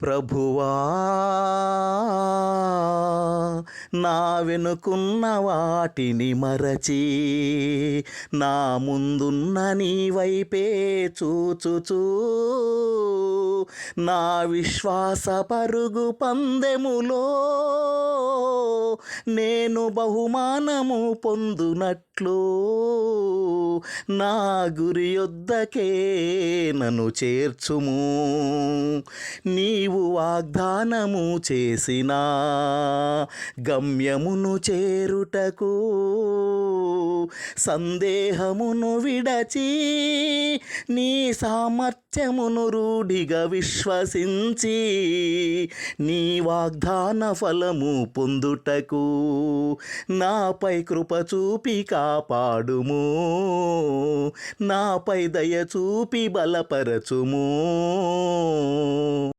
ప్రభువా నా వెనుకున్న వాటిని మరచి నా ముందున్న నీ వైపే చూచుచూ నా విశ్వాస పరుగు పందెములో నేను బహుమానము పొందునట్లు. నా గురి యొద్దకే నన్ను చేర్చుము. నీవు వాగ్దానము చేసిన గమ్యమును చేరుటకు సందేహమును విడచి నీ సామర్థ్యమును రూఢిగా విశ్వసించి నీ వాగ్దాన ఫలము పొందుటకు నాపై కృప చూపి కాపాడుము నాపై దయ చూపి బలపరచుము.